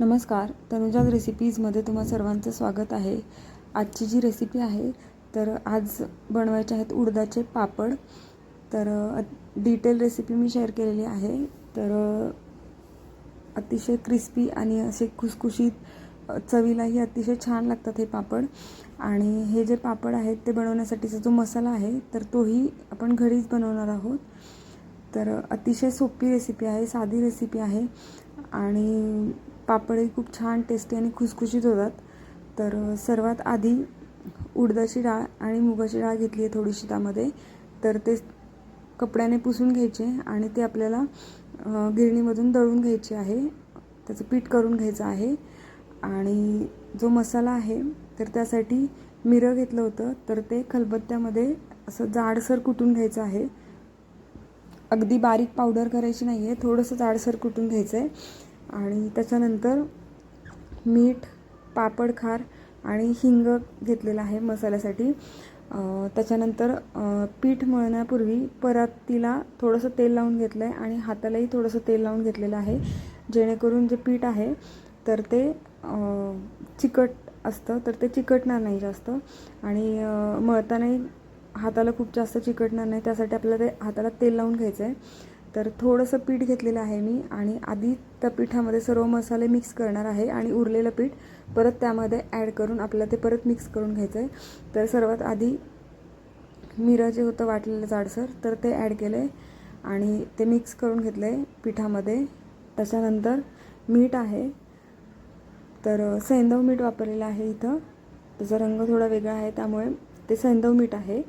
नमस्कार तनुजाज रेसिपीजमध्ये तुम्हा सर्वांचं स्वागत आहे. आजची जी रेसिपी आहे तर आज बनवायचे आहेत उडदाचे पापड. तर डिटेल रेसिपी मी शेअर केलेली आहे. तर अतिशय क्रिस्पी आणि असे खुसखुशीत चवीलाही अतिशय छान लागतात हे पापड. आणि हे जे पापड आहेत ते बनवण्यासाठीचा जो मसाला आहे तर तोही आपण घरीच बनवणार आहोत. तर अतिशय सोपी रेसिपी आहे साधी रेसिपी आहे. आणि पापडही खूप छान टेस्टी आणि खुसखुशीत होतात. तर सर्वात आधी उडदाची डाळ आणि मुगाची डाळ घेतली आहे थोडीशी त्यामध्ये. तर ते कपड्याने पुसून घ्यायचे आणि ते आपल्याला गिरणीमधून दळून घ्यायचे आहे. त्याचं पीठ करून घ्यायचं आहे. आणि जो मसाला आहे तर त्यासाठी मिरं घेतलं होतं. तर ते खलबत्त्यामध्ये असं जाडसर कुटून घ्यायचं आहे. अगदी बारीक पावडर करायची नाही आहे थोडंसं जाडसर कुटून घ्यायचं आहे आणि त्याच्यानंतर मीठ पापड खार आणि हिंग घेतलेलं आहे मसाल्यासाठी. त्याच्यानंतर पीठ मळण्यापूर्वी परातीला थोडंसं तेल लावून घेतलं आहे आणि हातालाही थोडंसं तेल लावून घेतलेलं आहे. जेणेकरून जे पीठ आहे तर ते चिकट असतं तर ते चिकटणार नाही जास्त. आणि मळतानाही हाताला खूप जास्त चिकटणार नाही त्यासाठी आपल्याला ते हाताला तेल लावून घ्यायचं आहे तर थोडंसं पीठ घेतलेलं आहे मी आणि आधी त्या पिठामध्ये सर्व मसाले मिक्स करणार आहे आणि उरलेलं पीठ परत त्यामध्ये ॲड करून आपल्याला ते परत मिक्स करून घ्यायचं आहे तर सर्वात आधी मिरं जे होतं वाटलेलं जाडसर तर ते ॲड केलं आहे आणि ते मिक्स करून घेतलं आहे पिठामध्ये. त्याच्यानंतर मीठ आहे. तर सैंदव मीठ वापरलेलं आहे इथं. त्याचा रंग थोडा वेगळा आहे त्यामुळे ते सैंदव मीठ आहे.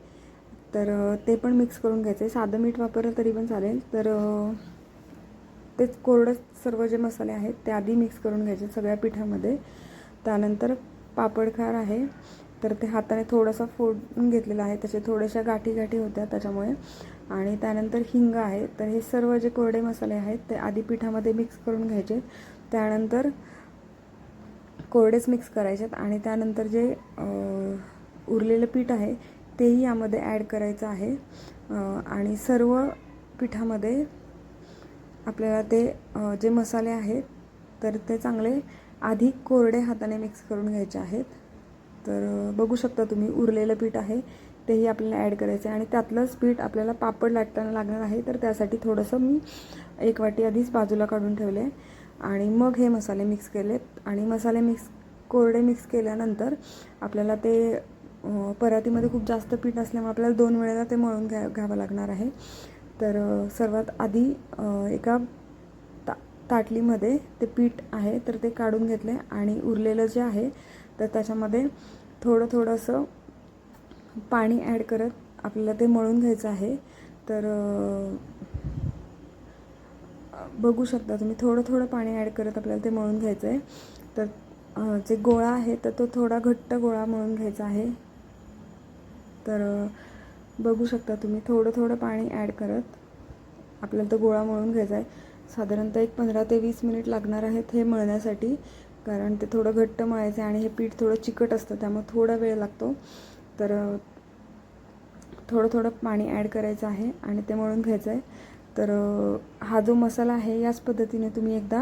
तर ते पण मिक्स करून घ्यायचं आहे साधं मीठ वापरलं तरी पण चालेल. तर तेच कोरडं सर्व जे मसाले आहेत ते आधी मिक्स करून घ्यायचे सगळ्या पिठामध्ये. त्यानंतर पापडखार आहे. तर ते हाताने थोडासा फोडून घेतलेला आहे. त्याचे थोड्याशा गाठी गाठी होत्या त्याच्यामुळे. आणि त्यानंतर हिंग आहे. तर हे सर्व जे कोरडे मसाले आहेत ते आधी पिठामध्ये मिक्स करून घ्यायचे. त्यानंतर कोरडेच मिक्स करायचे आणि त्यानंतर जे उरलेलं पीठ आहे तेही यामध्ये ॲड करायचं आहे. आणि सर्व पिठामध्ये आपल्याला ते जे मसाले आहेत तर ते चांगले आधी कोरडे हाताने मिक्स करून घ्यायचे आहेत. तर बघू शकता तुम्ही उरलेलं पीठ आहे तेही आपल्याला ॲड करायचं आहे आणि त्यातलंच पीठ आपल्याला पापड लाटताना लागणार आहे तर त्यासाठी थोडंसं मी एक वाटी आधीच बाजूला काढून ठेवले. आणि मग हे मसाले मिक्स केलेत. आणि मसाले मिक्स कोरडे मिक्स केल्यानंतर आपल्याला ते परातीमध्ये खूप जास्त पीठ असल्यामुळे आपल्याला दोन वेळेला ते मळून घ्या घ्यावं लागणार आहे. तर सर्वात आधी एका ता ताटलीमध्ये ते पीठ आहे तर ते काढून घेतले आणि उरलेलं जे आहे तर त्याच्यामध्ये थोडं थोडंसं पाणी ॲड करत आपल्याला ते मळून घ्यायचं आहे. तर बघू शकता तुम्ही थोडं थोडं पाणी ॲड करत आपल्याला ते मळून घ्यायचं आहे. तर जे गोळा आहे तर तो थोडा घट्ट गोळा मळून घ्यायचा आहे. तर बघू शकता तुम्ही. थोडं थोडं पाणी ॲड करत. आपल्याला तो गोळा मळून घ्यायचा आहे. साधारणतः एक पंधरा ते वीस मिनिट लागणार आहेत हे मळण्यासाठी. कारण ते थोडं घट्ट मळायचं आहे आणि हे पीठ थोडं चिकट असतं त्यामुळे थोडा वेळ लागतो. तर थोडं थोडं पाणी ॲड करायचं आहे आणि ते मळून घ्यायचं आहे. तर हा जो मसाला आहे याच पद्धतीने तुम्ही एकदा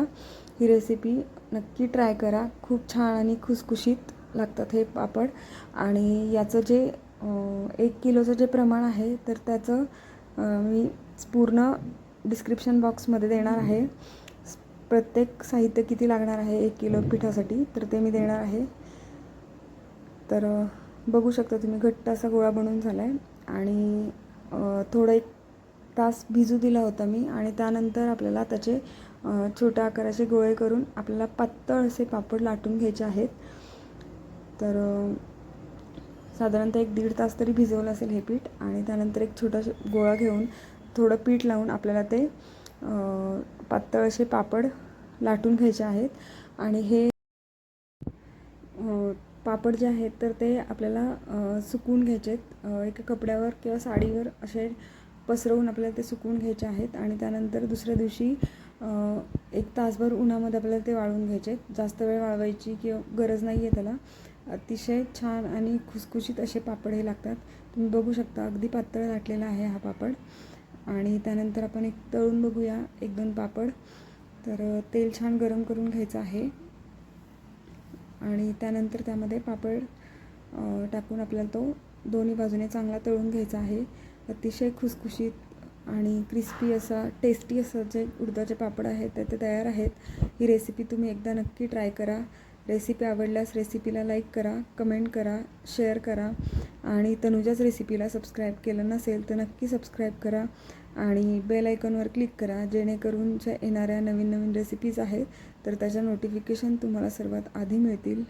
ही रेसिपी नक्की ट्राय करा. खूप छान आणि खुसखुशीत लागतात हे पापड. आणि याचं जे एक किलोचं जे प्रमाण आहे तर त्याचं मी पूर्ण डिस्क्रिप्शन बॉक्समध्ये देणार आहे. प्रत्येक साहित्य किती लागणार आहे एक किलो पिठासाठी तर ते मी देणार आहे. तर बघू शकता तुम्ही घट्ट असा गोळा बनवून झाला आहे आणि थोडं एक तास भिजू दिला होता मी आणि त्यानंतर आपल्याला त्याचे छोट्या आकाराचे गोळे करून आपल्याला पातळ असे पापड लाटून घ्यायचे आहेत. तर साधारणतः एक दीड तास तरी भिजवलं असेल हे पीठ आणि त्यानंतर एक छोटा गोळा घेऊन थोडं पीठ लावून आपल्याला ते पातळ असे पापड लाटून घ्यायचे आहेत. आणि हे पापड जे आहेत तर ते आपल्याला सुकवून घ्यायचे आहेत. एका कपड्यावर किंवा साडीवर असे पसरवून आपल्याला ते सुकवून घ्यायचे आहेत. आणि त्यानंतर दुसऱ्या दिवशी एक तासभर उन्हामध्ये आपल्याला ते वाळवून घ्यायचे आहेत. जास्त वेळ वाळवायची किंवा गरज नाही आहे त्याला. अतिशय छान आणि खुसखुशीत असे पापड हे लागतात. तुम्ही बघू शकता अगदी पातळ लाटलेला आहे हा पापड. आणि त्यानंतर आपण एक तळून बघूया एक दोन पापड. तर तेल छान गरम करून घ्यायचं आहे. आणि त्यानंतर त्यामध्ये पापड टाकून आपल्याला तो दोन्ही बाजूने चांगला तळून घ्यायचा आहे. अतिशय खुसखुशीत आणि क्रिस्पी असा टेस्टी असं जे उडदाचे पापड आहेत ते ते तयार आहेत. ही रेसिपी तुम्ही एकदा नक्की ट्राय करा. रेसिपी आवडल्यास रेसिपीला लाईक करा कमेंट करा शेअर करा. आणि तनुजाच रेसिपीला सबस्क्राईब केलं नसेल तर नक्की सबस्क्राईब करा. आणि बेल आयकॉनवर क्लिक करा जेणेकरून ज्या येणाऱ्या नवीन नवीन रेसिपीज आहेत तर त्याच्या नोटिफिकेशन तुम्हाला सर्वात आधी मिळतील.